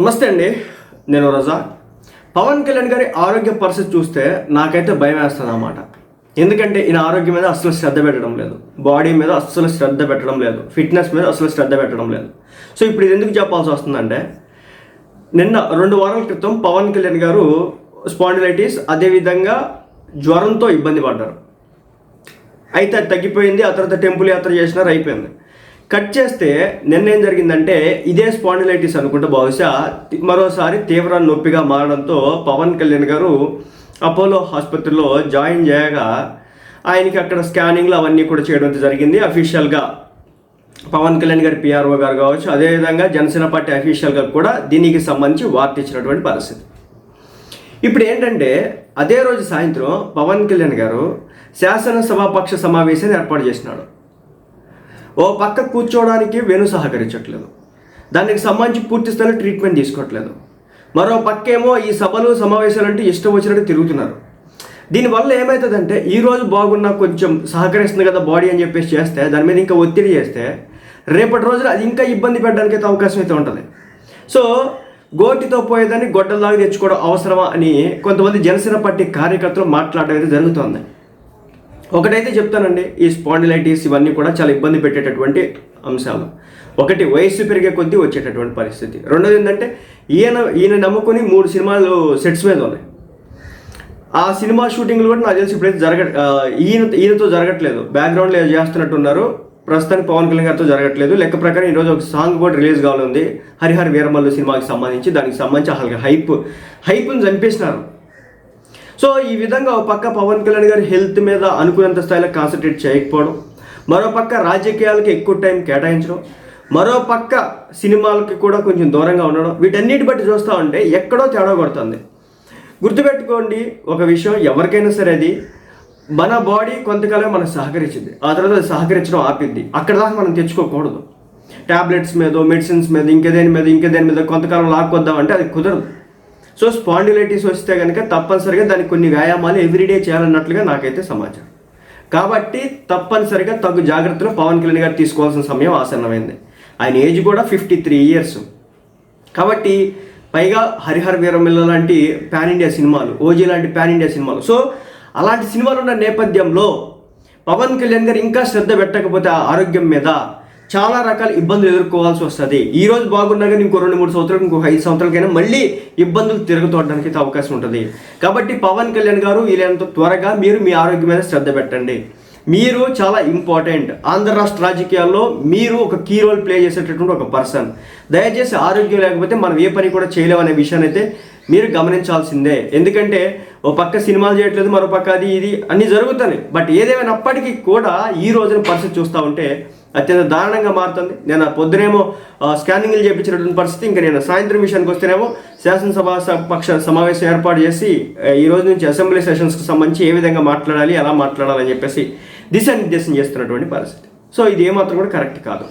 నమస్తే అండి నేను రజా. పవన్ కళ్యాణ్ గారి ఆరోగ్య పరిస్థితి చూస్తే నాకైతే భయం వేస్తుంది అన్నమాట. ఎందుకంటే ఈయన ఆరోగ్యం మీద అస్సలు శ్రద్ధ పెట్టడం లేదు. బాడీ మీద అస్సలు శ్రద్ధ పెట్టడం లేదు. ఫిట్నెస్ మీద అస్సలు శ్రద్ధ పెట్టడం లేదు. సో ఇప్పుడు ఇది ఎందుకు చెప్పాల్సి వస్తుందంటే నిన్న రెండు వారాల క్రితం పవన్ కళ్యాణ్ గారు స్పాండిలైటిస్ అదేవిధంగా జ్వరంతో ఇబ్బంది పడ్డారు. అయితే అది తగ్గిపోయింది ఆ తర్వాత టెంపుల్ యాత్ర చేసినారు అయిపోయింది. కట్ చేస్తే నిర్ణయం జరిగిందంటే ఇదే స్పాండిలైటిస్ అనుకుంటే బహుశా మరోసారి తీవ్ర నొప్పిగా మారడంతో పవన్ కళ్యాణ్ గారు అపోలో ఆసుపత్రిలో జాయిన్ చేయగా ఆయనకి అక్కడ స్కానింగ్లు అవన్నీ కూడా చేయడం జరిగింది అఫీషియల్గా. పవన్ కళ్యాణ్ గారి పిఆర్ఓ గారు కావచ్చు అదేవిధంగా జనసేన పార్టీ అఫీషియల్గా కూడా దీనికి సంబంధించి వార్త ఇచ్చినటువంటి పరిస్థితి. ఇప్పుడు ఏంటంటే అదే రోజు సాయంత్రం పవన్ కళ్యాణ్ గారు శాసనసభాపక్ష సమావేశాన్ని ఏర్పాటు చేసినాడు. ఓ పక్క కూర్చోవడానికి వెను సహకరించట్లేదు. దానికి సంబంధించి పూర్తి స్థాయిలో ట్రీట్మెంట్ తీసుకోవట్లేదు. మరో పక్కేమో ఈ సభలు సమావేశాలు అంటే ఇష్టం వచ్చినట్టు తిరుగుతున్నారు. దీనివల్ల ఏమవుతుందంటే ఈరోజు బాగున్నా కొంచెం సహకరిస్తుంది కదా బాడీ అని చెప్పేసి చేస్తే దాని మీద ఇంకా ఒత్తిడి చేస్తే రేపటి రోజున అది ఇంకా ఇబ్బంది పెట్టడానికి అయితే అవకాశం అయితే ఉంటుంది. సో గోటితో పోయేదాన్ని గొడ్డల్లాగా తెచ్చుకోవడం అవసరమా అని కొంతమంది జనసేన పార్టీ కార్యకర్తలు మాట్లాడడం అయితే జరుగుతోంది. ఒకటైతే చెప్తానండి ఈ స్పాండిలైటిస్ ఇవన్నీ కూడా చాలా ఇబ్బంది పెట్టేటటువంటి అంశాలు. ఒకటి వయస్సు పెరిగే కొద్దీ వచ్చేటటువంటి పరిస్థితి. రెండోది ఏంటంటే ఈయన ఈయన నమ్ముకొని మూడు సినిమాలు సెట్స్ మీద ఉన్నాయి. ఆ సినిమా షూటింగ్లు కూడా నాకు తెలిసి ఇప్పుడైతే జరగ ఈయన ఈయనతో జరగట్లేదు. బ్యాక్గ్రౌండ్లో ఏదో చేస్తున్నట్టున్నారు. ప్రస్తుతానికి పవన్ కళ్యాణ్ గారితో జరగట్లేదు. లెక్క ప్రకారం ఈరోజు ఒక సాంగ్ కూడా రిలీజ్ కావాలంది హరిహర వీరమల్లు సినిమాకి సంబంధించి దానికి సంబంధించి అసలు హైప్ హైప్ని చంపేసినారు. సో ఈ విధంగా ఒక పక్క పవన్ కళ్యాణ్ గారి హెల్త్ మీద అనుకున్నంత స్థాయిలో కాన్సన్ట్రేట్ చేయకపోవడం మరో పక్క రాజకీయాలకి ఎక్కువ టైం కేటాయించడం మరో పక్క సినిమాలకి కూడా కొంచెం దూరంగా ఉండడం వీటన్నిటి బట్టి చూస్తూ ఉంటే ఎక్కడో తేడా కొడుతుంది. గుర్తుపెట్టుకోండి ఒక విషయం ఎవరికైనా సరే అది మన బాడీ కొంతకాలం మనకు సహకరించింది. ఆ తర్వాత అది సహకరించడం ఆపిద్ది అక్కడ దాకా మనం తెచ్చుకోకూడదు. టాబ్లెట్స్ మీద మెడిసిన్స్ మీద ఇంకేదేని మీద ఇంకేదేని మీద కొంతకాలం లాక్కొద్దాం అంటే అది కుదరదు. సో స్పాండిలైటిస్ వస్తే కనుక తప్పనిసరిగా దానికి కొన్ని వ్యాయామాలు ఎవ్రీడే చేయాలన్నట్లుగా నాకైతే సమాచారం. కాబట్టి తప్పనిసరిగా తగు జాగ్రత్తలు పవన్ కళ్యాణ్ గారు తీసుకోవాల్సిన సమయం ఆసన్నమైంది. ఆయన ఏజ్ కూడా ఫిఫ్టీ త్రీ ఇయర్స్ కాబట్టి పైగా హరిహర వీరమిల్ల లాంటి పాన్ ఇండియా సినిమాలు ఓజీ లాంటి పాన్ ఇండియా సినిమాలు. సో అలాంటి సినిమాలు ఉన్న నేపథ్యంలో పవన్ కళ్యాణ్ గారు ఇంకా శ్రద్ధ పెట్టకపోతే ఆ ఆరోగ్యం మీద చాలా రకాల ఇబ్బందులు ఎదుర్కోవాల్సి వస్తుంది. ఈ రోజు బాగున్నా కానీ ఇంకో రెండు మూడు సంవత్సరాలు ఇంకో ఐదు సంవత్సరాలకైనా మళ్ళీ ఇబ్బందులు తిరగతోడడానికి అయితే అవకాశం ఉంటుంది. కాబట్టి పవన్ కళ్యాణ్ గారు వీలైనంత త్వరగా మీరు మీ ఆరోగ్యం మీద శ్రద్ధ పెట్టండి. మీరు చాలా ఇంపార్టెంట్. ఆంధ్ర రాష్ట్ర రాజకీయాల్లో మీరు ఒక కీ రోల్ ప్లే చేసేటటువంటి ఒక పర్సన్. దయచేసి ఆరోగ్యం లేకపోతే మనం ఏ పని కూడా చేయలేమనే విషయాన్ని అయితే మీరు గమనించాల్సిందే. ఎందుకంటే ఓ పక్క సినిమాలు చేయట్లేదు మరో పక్క అది ఇది అన్నీ జరుగుతున్నాయి. బట్ ఏదేమైనప్పటికీ కూడా ఈ రోజున పరిస్థితి చూస్తూ ఉంటే అత్యంత దారుణంగా మారుతుంది. నేను పొద్దునేమో స్కానింగ్లు చేయించినటువంటి పరిస్థితి ఇంకా నేను సాయంత్రం విషయానికి వస్తేనేమో శాసనసభ స- పక్ష సమావేశం ఏర్పాటు చేసి ఈ రోజు నుంచి అసెంబ్లీ సెషన్స్కి సంబంధించి ఏ విధంగా మాట్లాడాలి ఎలా మాట్లాడాలని చెప్పేసి దిశానిర్దేశం చేస్తున్నటువంటి పరిస్థితి. సో ఇది ఏమాత్రం కూడా కరెక్ట్ కాదు.